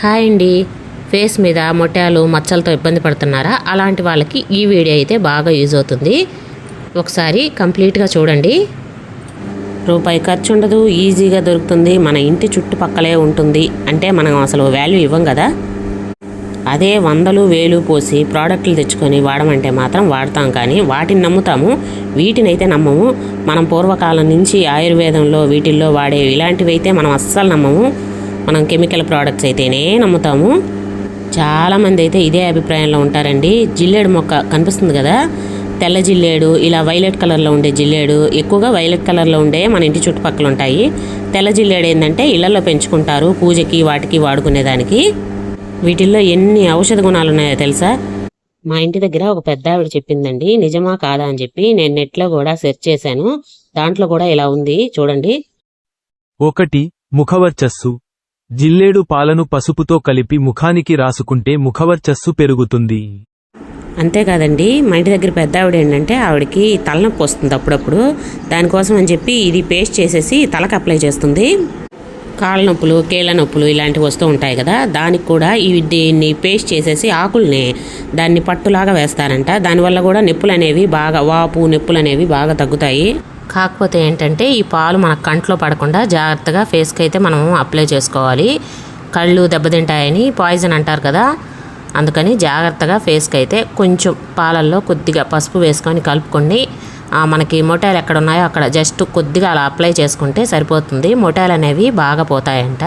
Hi అండి. Face మీద మొట్యాలు మచ్చలతో ఇబ్బంది పడుతున్నారా? అలాంటి వాళ్ళకి ఈ వీడియో అయితే బాగా యూజ్ అవుతుంది. ఒకసారి కంప్లీట్గా చూడండి. రూపాయి ఖర్చు ఉండదు ఈజీగా దొరుకుతుంది. మన ఇంటి చుట్టుపక్కలే ఉంటుంది. అంటే మనం అసలు వాల్యూ ఇవ్వం కదా. అదే వందలు వేలు పోసి ప్రోడక్ట్లు తెచ్చుకొని వాడమంటే మాత్రం వాడతాం కానీ వాటిని నమ్ముతాము వీటిని అయితే నమ్మము. మనం పూర్వకాలం నుంచి ఆయుర్వేదంలో వీటిల్లో వాడే ఇలాంటివి అయితే మనం అస్సలు నమ్మము. మనం కెమికల్ ప్రోడక్ట్స్ అయితేనే నమ్ముతాము. చాలామంది అయితే ఇదే అభిప్రాయంలో ఉంటారండి. జిల్లేడు మొక్క కనిపిస్తుంది కదా? తెల్ల జిల్లేడు ఇలా వైలెట్ కలర్లో ఉండే జిల్లేడు ఎక్కువగా వైలెట్ కలర్లో ఉండే మన ఇంటి చుట్టుపక్కల ఉంటాయి. తెల్ల జిల్లేడు ఏంటంటే ఇళ్ళలో పెంచుకుంటారు పూజకి వాటికి వాడుకునేదానికి వీటిల్లో ఎన్ని ఔషధ గుణాలు ఉన్నాయో తెలుసా? మా ఇంటి దగ్గర ఒక పెద్ద ఆవిడ చెప్పిందండి నిజమా కాదా? అని చెప్పి నేను నెట్లో కూడా సెర్చ్ చేశాను. దాంట్లో కూడా ఇలా ఉంది చూడండి. ఒకటి ముఖవర్చస్సు. జిల్లేడు పాలను పసుపుతో కలిపి ముఖానికి రాసుకుంటే ముఖవర్చస్సు పెరుగుతుంది. అంతేకాదండి మా ఇంటి దగ్గర పెద్ద ఆవిడ ఏంటంటే ఆవిడకి తలనొప్పి వస్తుంది అప్పుడప్పుడు. దానికోసం అని చెప్పి ఇది పేస్ట్ చేసేసి తలకు అప్లై చేస్తుంది. కాళ్ళ నొప్పులు కీళ్ళ నొప్పులు ఇలాంటివి వస్తూ ఉంటాయి కదా దానికి కూడా ఈ దీన్ని పేస్ట్ చేసేసి ఆకుల్ని దాన్ని పట్టులాగా వేస్తారంట. దానివల్ల కూడా నొప్పులు అనేవి బాగా వాపు నొప్పులు అనేవి బాగా తగ్గుతాయి. కాకపోతే ఏంటంటే ఈ పాలు మన కంట్లో పడకుండా జాగ్రత్తగా ఫేస్కి అయితే మనం అప్లై చేసుకోవాలి. కళ్ళు దెబ్బతింటాయని పాయిజన్ అంటారు కదా. అందుకని జాగ్రత్తగా ఫేస్కి అయితే కొంచెం పాలల్లో కొద్దిగా పసుపు వేసుకొని కలుపుకొని మనకి మొటాలు ఎక్కడ ఉన్నాయో అక్కడ జస్ట్ కొద్దిగా అలా అప్లై చేసుకుంటే సరిపోతుంది. మొటాలు అనేవి బాగా పోతాయంట.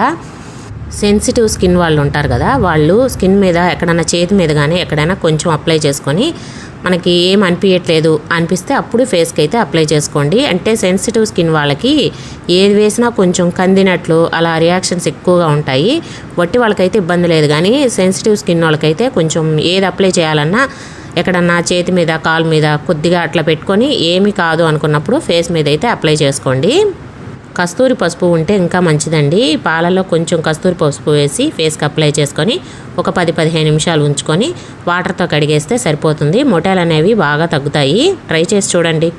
సెన్సిటివ్ స్కిన్ వాళ్ళు ఉంటారు కదా వాళ్ళు స్కిన్ మీద ఎక్కడైనా చేతి మీద కానీ ఎక్కడైనా కొంచెం అప్లై చేసుకొని మనకి ఏం అనిపించట్లేదు అనిపిస్తే అప్పుడు ఫేస్కి అయితే అప్లై చేసుకోండి. అంటే సెన్సిటివ్ స్కిన్ వాళ్ళకి ఏది వేసినా కొంచెం కందినట్లు అలా రియాక్షన్స్ ఎక్కువగా ఉంటాయి. వట్టి వాళ్ళకైతే ఇబ్బంది లేదు. కానీ సెన్సిటివ్ స్కిన్ వాళ్ళకైతే కొంచెం ఏది అప్లై చేయాలన్నా ఎక్కడన్నా చేతి మీద కాలు మీద కొద్దిగా అట్లా పెట్టుకొని ఏమీ కాదు అనుకున్నప్పుడు ఫేస్ మీద అయితే అప్లై చేసుకోండి. కస్తూరి పసుపు ఉంటే ఇంకా మంచిదండి. పాలలో కొంచెం కస్తూరి పసుపు వేసి ఫేస్కి అప్లై చేసుకొని ఒక పది పదిహేను నిమిషాలు ఉంచుకొని వాటర్తో కడిగేస్తే సరిపోతుంది. మొటాలు అనేవి బాగా తగ్గుతాయి. ట్రై చేసి చూడండి.